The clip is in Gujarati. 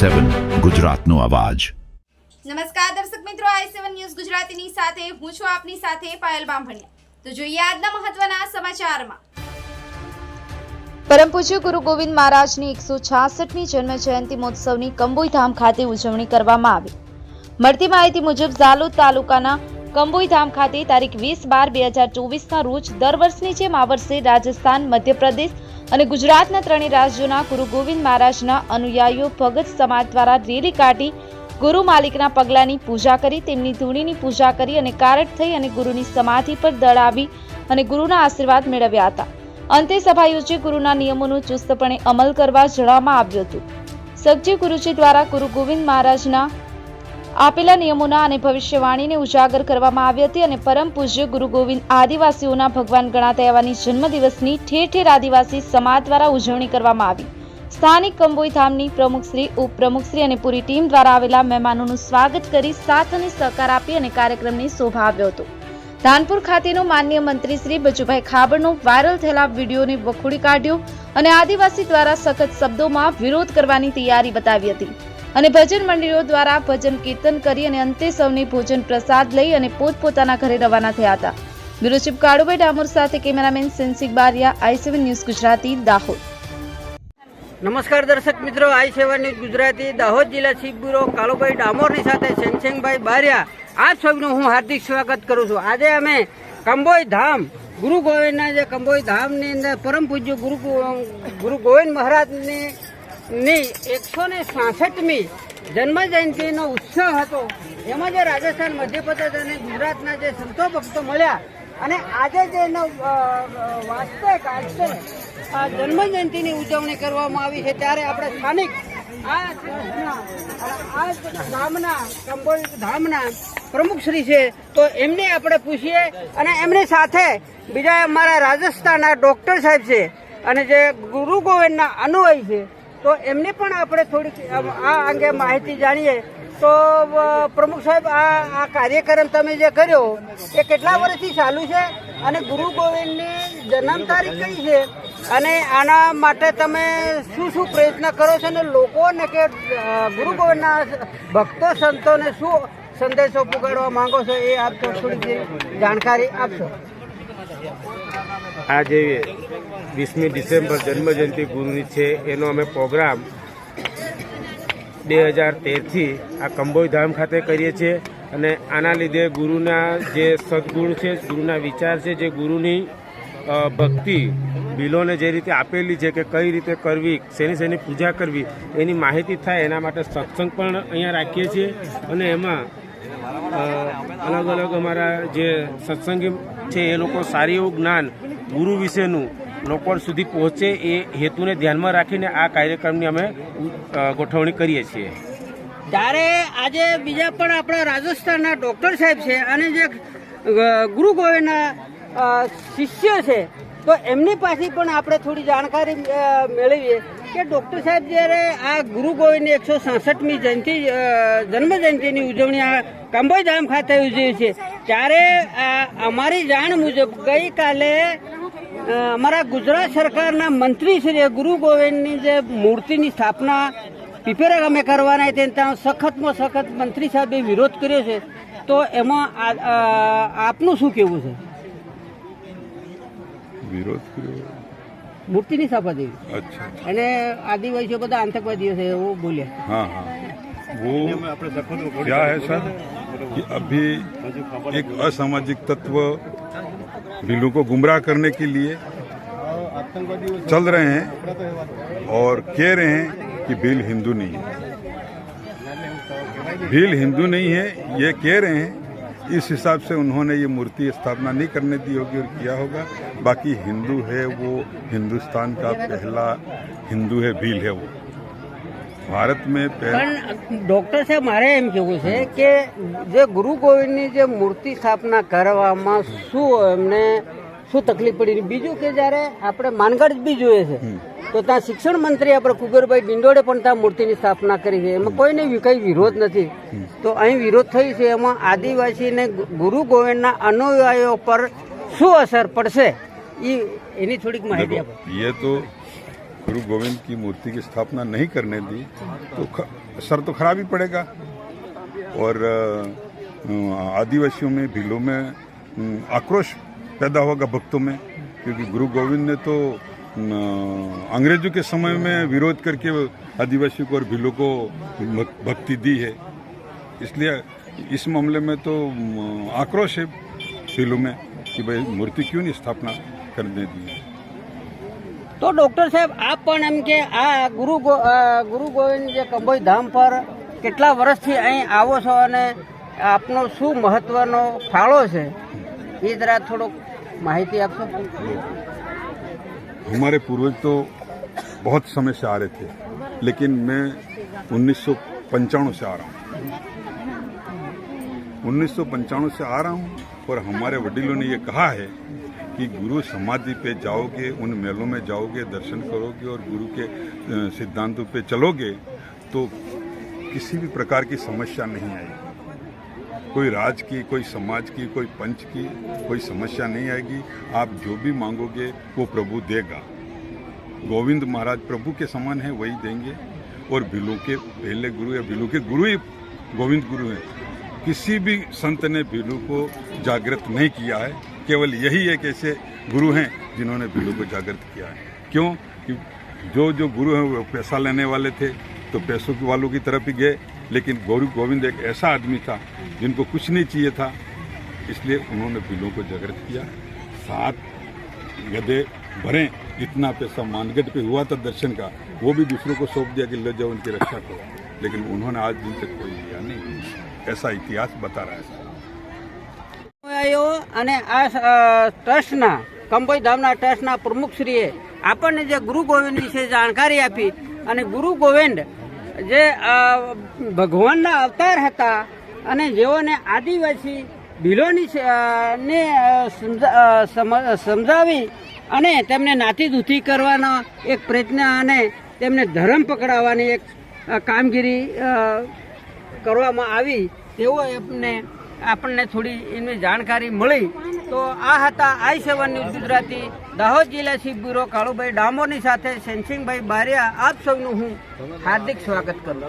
સેવન ગુજરાતનો અવાજ. નમસ્કાર દર્શક મિત્રો આઈ સેવન ન્યૂઝ ગુજરાતીની સાથે હું છું આપની સાથે પાયલ બામભણિયા. તો જોઈએ આજના મહત્વના સમાચારમાં. પરમ પૂજ્ય ગુરુ ગોવિંદ મહારાજની એકસો છાસઠમી જન્મ જયંતિ મહોત્સવની કંબોઈ ધામ ખાતે ઉજવણી કરવામાં આવી. મળતી માહિતી મુજબ ઝાલોદ તાલુકાના કંબોઈ ધામ ખાતે તારીખ વીસ બાર બે હજાર ચોવીસના રોજ દર વર્ષની જેમ આ વર્ષે રાજસ્થાન મધ્યપ્રદેશ અને ગુજરાતના ત્રણેય રાજ્યોના ગુરુ ગોવિંદ મહારાજના અનુયાયીઓ ભગત સમાજ દ્વારા રેલી કાઢી ગુરુ માલિકના પગલાની પૂજા કરી, તેમની ધૂણીની પૂજા કરી અને કારટ થઈ અને ગુરુની સમાધિ પર દળાવી અને ગુરુના આશીર્વાદ મેળવ્યા હતા. અંતે સભા યોજી ગુરુના નિયમોનું ચુસ્તપણે અમલ કરવા જણાવવામાં આવ્યું હતું. સગજી ગુરુજી દ્વારા ગુરુ ગોવિંદ મહારાજના આપેલા નિયમોના અને ભવિષ્યવાણીને ઉજાગર કરવામાં આવી હતી અને પરમ પૂજ્ય ગુરુ ગોવિંદ આદિવાસીઓના ભગવાન ગણાતા એવાની જન્મદિવસની ઠેર ઠેર આદિવાસી સમાજ દ્વારા ઉજવણી કરવામાં આવી. સ્થાનિક કંબોઈ ધામની પ્રમુખશ્રી ઉપપ્રમુખશ્રી અને પૂરી ટીમ દ્વારા આવેલા મહેમાનોનું સ્વાગત કરી સાથ અને સહકાર આપી અને કાર્યક્રમને શોભા આવ્યો હતો. ધાનપુર ખાતેનો માન્ય મંત્રી શ્રી બચુભાઈ ખાબડનો વાયરલ થયેલા વિડીયોને વખોડી કાઢ્યો અને આદિવાસી દ્વારા સખત શબ્દોમાં વિરોધ કરવાની તૈયારી બતાવી હતી. અને ભજન મંડળીઓ દ્વારા ભજન કીર્તન કરી અને અંતે સૌને ભોજન પ્રસાદ લઈ અને પોતપોતાના ઘરે રવાના થયા હતા. બ્યુરો ચીફ કાળુભાઈ ડામોર સાથે cameraman Sensik Bariya, I seven news Gujarati, Dahod. નમસ્કાર દર્શક મિત્રો, I seven news Gujarati, Dahod જિલ્લા ચીફ બ્યુરો કાળુભાઈ ડામોરની સાથે સેનસેંગભાઈ બારિયા. આ સૌનું હું હાર્દિક સ્વાગત કરું છું. આજે અમે કંબોઈ ધામ, ગુરુ ગોવિંદના જે કંબોઈ ધામની અંદર પરમ પૂજ્ય ગુરુ ગુરુ ગોવિંદ મહારાજની ની એકસો ને સાસઠમી જન્મજયંતિનો ઉત્સવ હતો. એમાં જે રાજસ્થાન, મધ્યપ્રદેશ અને ગુજરાતના જે સંતો ભક્તો મળ્યા અને આજે જે એનો વાસ્તવિક આજે જન્મજયંતિની ઉજવણી કરવામાં આવી છે ત્યારે આપણે સ્થાનિક આ આ ધામના કંબોઈ ધામના પ્રમુખશ્રી છે, તો એમને આપણે પૂછીએ અને એમની સાથે બીજા અમારા રાજસ્થાનના ડોક્ટર સાહેબ છે અને જે ગુરુ ગોવિંદના અનુયાયી છે. તો એમની પણ આપણે થોડીક આ અંગે માહિતી જાણીએ. તો પ્રમુખ સાહેબ, આ આ કાર્યક્રમ તમે જે કર્યો, એ કેટલા વર્ષથી ચાલુ છે? અને ગુરુ ગોવિંદની જન્મ તારીખ કઈ છે? અને આના માટે તમે શું શું પ્રયત્ન કરો છો? અને લોકોને કે ગુરુ ગોવિંદના ભક્તો, સંતોને શું સંદેશો પુગાડવા માંગો છો? એ આપ થોડીક થોડી જાણકારી આપશો. આ જે વીસમી ડિસેમ્બર જન્મજયંતિ ગુરુની છે, એનો અમે પ્રોગ્રામ બે હજાર તેરથી આ કંબોઈ ધામ ખાતે કરીએ છીએ અને આના લીધે ગુરુના જે સદગુણ છે, ગુરુના વિચાર છે, જે ગુરુની ભક્તિ, બિલોને જે રીતે આપેલી છે કે કઈ રીતે કરવી, શેની શેની પૂજા કરવી, એની માહિતી થાય, એના માટે સત્સંગ પણ અહીંયા રાખીએ છીએ અને એમાં અલગ અલગ અમારા જે સત્સંગી છે, એ લોકો સારી એવું જ્ઞાન ગુરુ વિશેનું લોકો સુધી પહોંચે એ હેતુને ધ્યાનમાં રાખીને આ કાર્યક્રમની અમે ગોઠવણી કરીએ છીએ. ત્યારે આજે બીજા પણ આપણા રાજસ્થાનના ડોક્ટર સાહેબ છે અને જે ગુરુ ગોવિંદના શિષ્ય છે, તો એમની પાસે પણ આપણે થોડી જાણકારી મેળવીએ કે ડોક્ટર સાહેબ જ્યારે આ ગુરુ ગોવિંદની એકસો સાસઠમી જયંતિ જન્મ જયંતિની ઉજવણી આ કંબોઈ ધામ ખાતે ઉજવી છે ત્યારે અમારી જાણ મુજબ ગઈકાલે અમારા ગુજરાત સરકારના મંત્રી શ્રી ગુરુ ગોવિંદની જે મૂર્તિની સ્થાપના પીપેરા ગામે કરવાના હતા ત્યાં સખતમાં સખત મંત્રી સાહેબે વિરોધ કર્યો છે તો એમાં આ- આ- આપનું શું કેવું છે વિરોધ કર્યો મૂર્તિની સ્થાપના દેવી अच्छा અને આદિવાસીઓ બધા આતંકવાદીઓ છે એવું બોલ્યા हाँ हाँ वो क्या है सर कि अभी एक असामाजिक तत्व बिलों को गुमराह करने के लिए चल रहे हैं और कह रहे हैं कि बिल हिंदू नहीं है। बिल हिंदू नहीं है, ये कह रहे हैं। इस हिसाब से उन्होंने ये मूर्ति स्थापना नहीं करने दी होगी और किया होगा। बाकी हिंदू है वो, हिंदुस्तान का पहला हिंदू है, भील है वो। ભારત મેં પણ ડૉક્ટર સાહેબ મારે એમ કહેવું છે કે જે ગુરુ ગોવિંદની જે મૂર્તિ સ્થાપના કરવામાં શું એમને શું તકલીફ પડી બીજું કે જ્યારે આપણે માનગઢ બી જોઈએ છે તો ત્યાં શિક્ષણ મંત્રી આપણે કુબેરભાઈ ડિંડોડે પણ ત્યાં મૂર્તિની સ્થાપના કરી છે. એમાં કોઈને કંઈ વિરોધ નથી. તો અહીં વિરોધ થઈ છે એમાં આદિવાસીને ગુરુ ગોવિંદના અનુયાયીઓ પર શું અસર પડશે? એ એની થોડીક માહિતી આપો. એ તો गुरु गोविंद की मूर्ति की स्थापना नहीं करने दी तो ख, सर तो खराब ही पड़ेगा। और आदिवासियों में भीलों में आक्रोश पैदा होगा भक्तों में क्योंकि गुरु गोविंद ने तो अंग्रेज़ों के समय में विरोध करके आदिवासियों को और भीलों को भक्ति दी है। इसलिए इस मामले में तो आक्रोश है भीलों में कि भाई मूर्ति क्यों नहीं स्थापना करने दी है? તો ડોક્ટર સાહેબ આપ પણ એમ કે આ ગુરુ ગો- અ, ગુરુ ગોવિંદ જે કંબોઈ ધામ પર કેટલા વર્ષથી અહીં આવો છો અને આપનો શું મહત્વનો ફાળો છે એ જરા થોડોક માહિતી આપશો हमारे पूर्वज तो बहुत समय से आ रहे थे लेकिन मैं उन्नीस से आ रहा हूँ उन्नीस से आ रहा हूँ और हमारे वडीलों ने ये कहा है कि गुरु समाधि पे जाओगे, उन मेलों में जाओगे, दर्शन करोगे और गुरु के सिद्धांतों पे चलोगे तो किसी भी प्रकार की समस्या नहीं आएगी। कोई राज की, कोई समाज की, कोई पंच की, कोई समस्या नहीं आएगी। आप जो भी मांगोगे, वो प्रभु देगा। गोविंद महाराज प्रभु के समान है, वही देंगे। और बिलू के पहले गुरु या बिलू के गुरु ही गोविंद गुरु हैं। किसी भी संत ने बिलू को जागृत नहीं किया है। केवल यही एक ऐसे गुरु हैं जिन्होंने बिलू को जागृत किया है। क्यों? कि जो जो गुरु हैं वो पैसा लेने वाले थे तो पैसों के वालों की तरफ़ ही गए। लेकिन गौरी गोविंद एक ऐसा आदमी था जिनको कुछ नहीं चाहिए था। इसलिए उन्होंने बिलों को जागृत किया। सात गधे भरे इतना पैसा मानगढ़ पे हुआ था दर्शन का, वो भी दूसरों को सौंप दिया कि ले जाओ, उनकी रक्षा करो। लेकिन उन्होंने आज दिन तक कोई लिया नहीं ऐसा इतिहास बता रहा है सर આવ્યો અને આ અ, ટ્રસ્ટના કંબોઈ ધામના ટ્રસ્ટના પ્રમુખશ્રીએ આપણને જે ગુરુ ગોવિંદ વિશે જાણકારી આપી અને ગુરુ ગોવિંદ જે અ, ભગવાનના અવતાર હતા અને જેઓને આદિવાસી ભીલોની સ- અ, ને અ, સમજા- અ, સમ- સમજાવી અને તેમને નાતીદૂતી કરવાનો એક પ્રયત્ન અને તેમને ધર્મ પકડાવવાની એક અ, કામગીરી કરવામાં આવી તેઓ એમને, આપણને થોડી એની જાણકારી મળી. તો આ હતા I seven news Gujarati. Dahod જિલ્લા ચીફ બ્યુરો કાળુભાઈ ડામોરની સાથે સેન્સિંગભાઈ બારિયા, આપ સૌનું હું હાર્દિક સ્વાગત કરું